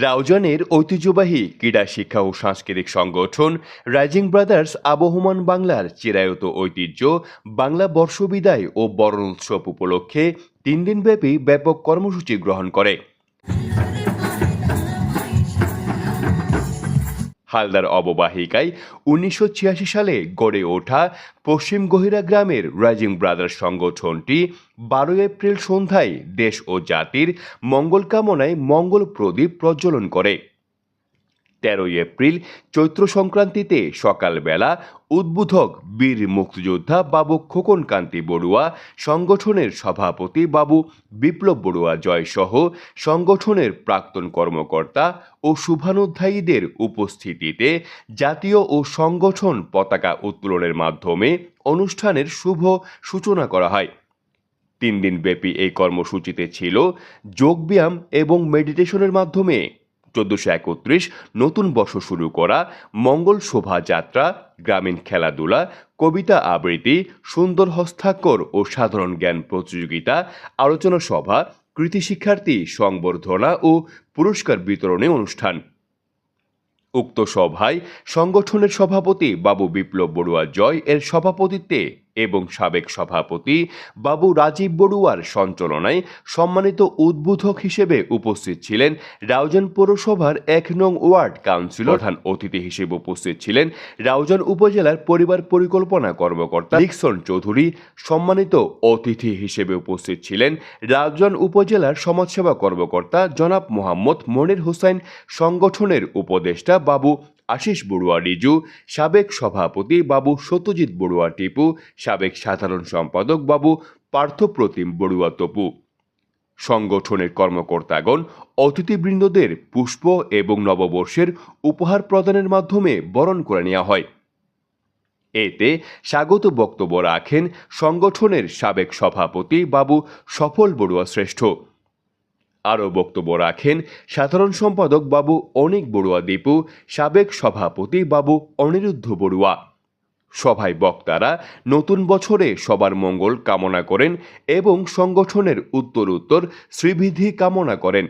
রাউজানের ঐতিহ্যবাহী ক্রীড়া শিক্ষা ও সাংস্কৃতিক সংগঠন রাইজিং ব্রাদার্স আবহমান বাংলার চিরায়ত ঐতিহ্য, বাংলা বর্ষবিদায় ও বরণ উৎসব উপলক্ষে তিন দিনব্যাপী ব্যাপক কর্মসূচি গ্রহণ করে। হালদার অববাহিকায় উনিশশো ছিয়াশি সালে গড়ে ওঠা পশ্চিম গহিরা গ্রামের রাইজিং ব্রাদার্স সংগঠনটি বারোই এপ্রিল সন্ধ্যায় দেশ ও জাতির মঙ্গল কামনায় মঙ্গল প্রদীপ প্রজ্বলন করে। তেরোই এপ্রিল চৈত্র সংক্রান্তিতে সকালবেলা উদ্বোধক বীর মুক্তিযোদ্ধা বাবু খোকন কান্তি বড়ুয়া, সংগঠনের সভাপতি বাবু বিপ্লব বড়ুয়া জয়সহ সংগঠনের প্রাক্তন কর্মকর্তা ও শুভানুধ্যায়ীদের উপস্থিতিতে জাতীয় ও সংগঠন পতাকা উত্তোলনের মাধ্যমে অনুষ্ঠানের শুভ সূচনা করা হয়। তিন দিনব্যাপী এই কর্মসূচিতে ছিল যোগব্যায়াম এবং মেডিটেশনের মাধ্যমে চোদ্দশো একত্রিশ, নতুন বর্ষ শুরু করা, মঙ্গল শোভাযাত্রা, গ্রামীণ খেলাধুলা, কবিতা আবৃত্তি, সুন্দর হস্তাক্ষর ও সাধারণ জ্ঞান প্রতিযোগিতা, আলোচনা সভা কৃতি শিক্ষার্থী সংবর্ধনা ও পুরস্কার বিতরণে অনুষ্ঠান। উক্ত সভায় সংগঠনের সভাপতি বাবু বিপ্লব বড়ুয়া জয় এর সভাপতিত্বে এবং সাবেক সভাপতি বাবু রাজীব বড়ুয়ার সঞ্চালনায় সম্মানিত উদ্বোধক হিসেবে উপস্থিত ছিলেন রাউজান পৌরসভার এক নং ওয়ার্ড কাউন্সিলর প্রধান অতিথি হিসেবে উপস্থিত ছিলেন রাউজান উপজেলার পরিবার পরিকল্পনা কর্মকর্তা লিকসন চৌধুরী, সম্মানিত অতিথি হিসেবে উপস্থিত ছিলেন রাউজান উপজেলার সমাজসেবা কর্মকর্তা জনাব মোহাম্মদ মনির হোসেন, সংগঠনের উপদেষ্টা বাবু আশিস বড়ুয়া রিজু, সাবেক সভাপতি বাবু সত্যজিৎ বড়ুয়া টিপু, সাবেক সাধারণ সম্পাদক বাবু পার্থপ্রতিম বড়ুয়া তপু। সংগঠনের কর্মকর্তাগণ, অতিথিবৃন্দদের পুষ্প এবং নববর্ষের উপহার প্রদানের মাধ্যমে বরণ করে নেওয়া হয়। এতে স্বাগত বক্তব্য রাখেন সংগঠনের সাবেক সভাপতি বাবু সফল বড়ুয়া শ্রেষ্ঠ। আরও বক্তব্য রাখেন সাধারণ সম্পাদক বাবু অনিক বড়ুয়া দীপু, সাবেক সভাপতি বাবু অনিরুদ্ধ বড়ুয়া। সভায় বক্তারা নতুন বছরে সবার মঙ্গল কামনা করেন এবং সংগঠনের উত্তর উত্তর শ্রীবিধি কামনা করেন।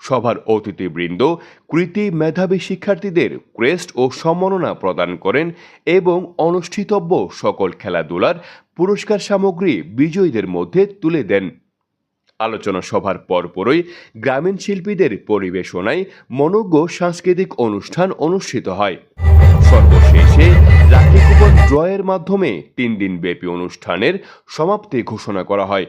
সভার অতিথিবৃন্দ কৃতি মেধাবী শিক্ষার্থীদের ক্রেস্ট ও সম্মাননা প্রদান করেন এবং অনুষ্ঠিতব্য সকল খেলাধুলার পুরস্কার সামগ্রী বিজয়ীদের মধ্যে তুলে দেন। আলোচনা সভার পরপরই গ্রামীণ শিল্পীদের পরিবেশনায় মনোজ্ঞ সাংস্কৃতিক অনুষ্ঠান অনুষ্ঠিত হয়। সর্বশেষে রাখি কুপন ড্রয়ের মাধ্যমে তিন দিন ব্যাপী অনুষ্ঠানের সমাপ্তি ঘোষণা করা হয়।